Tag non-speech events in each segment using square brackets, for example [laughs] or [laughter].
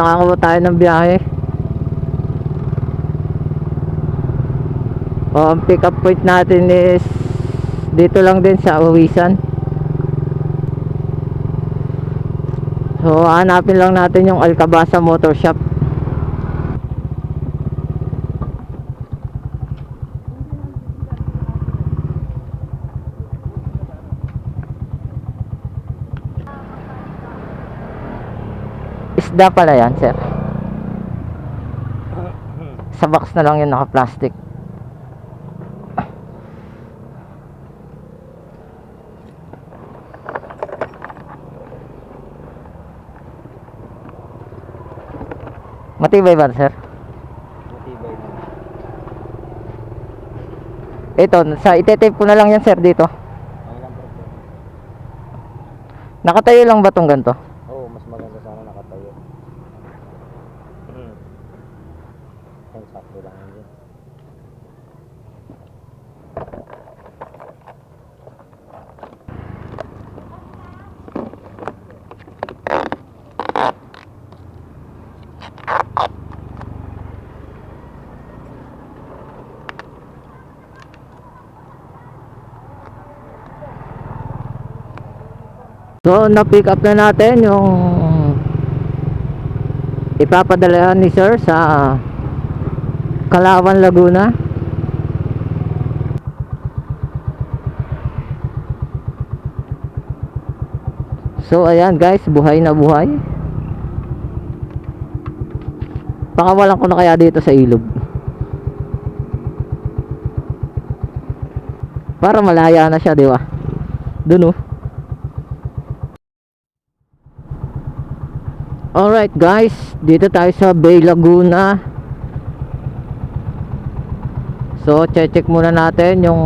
nakakuha tayo ng biyahe. O, ang pick up point natin is dito lang din sa Uwisan. So, hanapin lang natin yung Alcabasa Motor Shop. Isda pala yan, sir. Sa box na lang yun naka-plastic. Matibay ba, sir? Matibay. Ito, sa itetape ko na lang yan, sir, dito. Nakatayo lang ba tong ganito? Oo, mas maganda sana nakatayo. Hmm. Yan, sakto lang yun. So, na-pick up na natin yung ipapadala ni sir sa Kalawan, Laguna. So, ayan guys, buhay na buhay. Pakawalan ko na kaya dito sa ilog. Para malaya na siya, di ba? Doon oh. Alright guys, dito tayo sa Bay Laguna So, check muna natin yung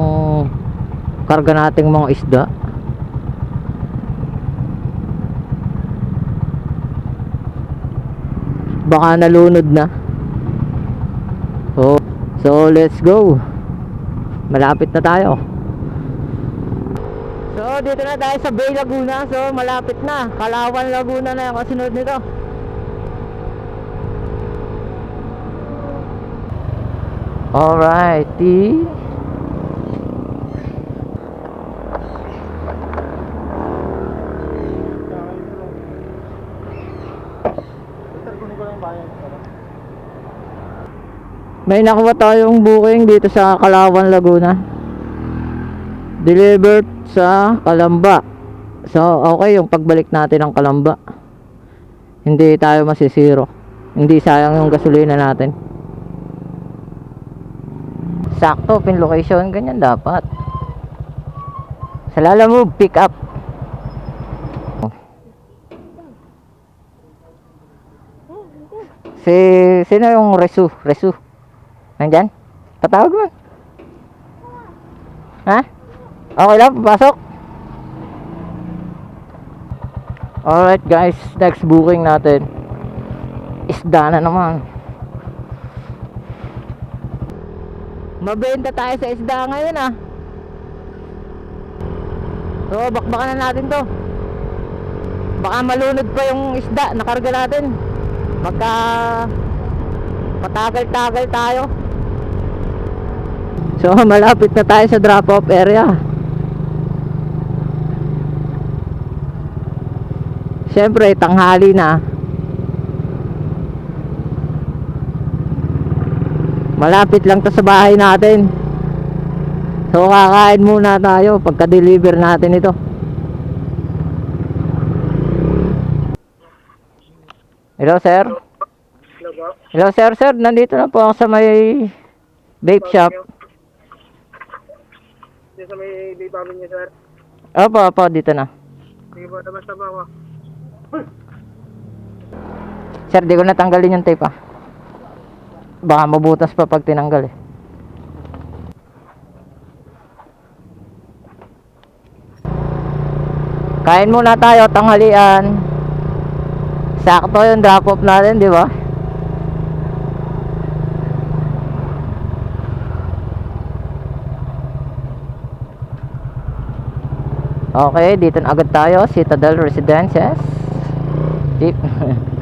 karga nating mga isda Baka nalunod na So, so let's go Malapit na tayo So, dito na tayo sa Bay Laguna. So, malapit na. Kalawan Laguna na yung kasunod nito. Alrighty. May nakuha tayong booking dito sa Kalawan Laguna. Delivered sa Kalamba. So, okay yung pagbalik natin ng Kalamba. Hindi tayo masisiro. Hindi sayang yung gasolina natin. Sakto, pin location, ganyan dapat. Sa Lalamove, pick up. Si, sino yung Resu? Resu? Nandyan? Patawag mo. Ha? Okay lang, papasok. Alright guys, next booking natin. Isda na naman. Mabenta tayo sa isda ngayon ah. So, bakbakan na natin to. Baka malunod pa yung isda, nakarga natin. Magka patagal-tagal tayo. So, [laughs] malapit na tayo sa drop-off area. Siyempre, tanghali na. Malapit lang to sa bahay natin. So, kakain muna tayo pagka-deliver natin ito. Hello, sir. Hello sir, sir. Nandito na po ako sa may vape shop. Dito sa may vape namin niya, sir. Opo, opo, dito na. Sige po, labas na po ako. Sir, di ko natanggalin yung tape ah. Baka mabutas pa pag tinanggal eh. Kain muna tayo, tanghalian. Sakto yung drop off natin, di ba? Okay, dito na agad tayo, Citadel Residences. Jeep. [laughs]